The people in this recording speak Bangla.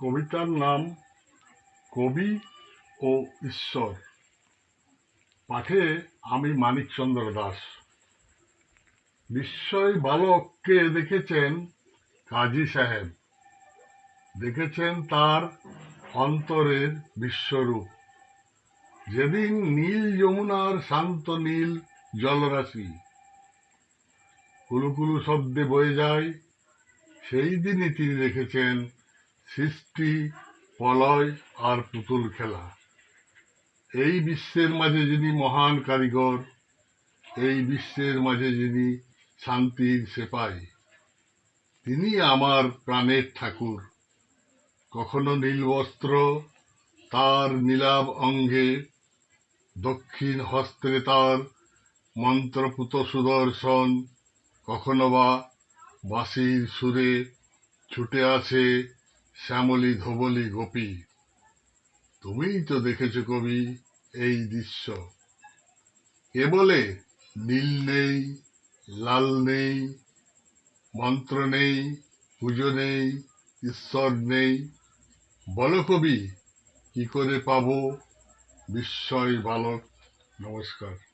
কবিতার নাম কবি ও ঈশ্বর। পাঠে আমি মানিকচন্দ্র দাস। বিস্ময় বালককে দেখেছেন কাজী সাহেব। দেখেছেন তার অন্তরের বিশ্বরূপ। যেদিন নীল যমুনার শান্ত নীল জলরাশি কুলুকুলু শব্দে বয়ে যায়, সেই দিনই তিনি দেখেছেন সৃষ্টি, প্রলয় আর পুতুল খেলা। এই বিশ্বের মাঝে যিনি মহান কারিগর, এই বিশ্বের মাঝে যিনি শান্তির সেপাই, তিনি আমার প্রাণের ঠাকুর। কখনো নীল বস্ত্র তার নীলাভ অঙ্গে, দক্ষিণ হস্তে তার মন্ত্রপুত সুদর্শন, কখনো বা বাঁশির সুরে ছুটে আছে শ্যামলী ধবলি গোপী। তুমিই তো দেখেছ কবি এই দৃশ্য। কে বলে নীল নেই, লাল নেই, মন্ত্র নেই, পুজো নেই, ঈশ্বর নেই? বলো কবি, কি করে পাবো বিস্ময় বালক? নমস্কার।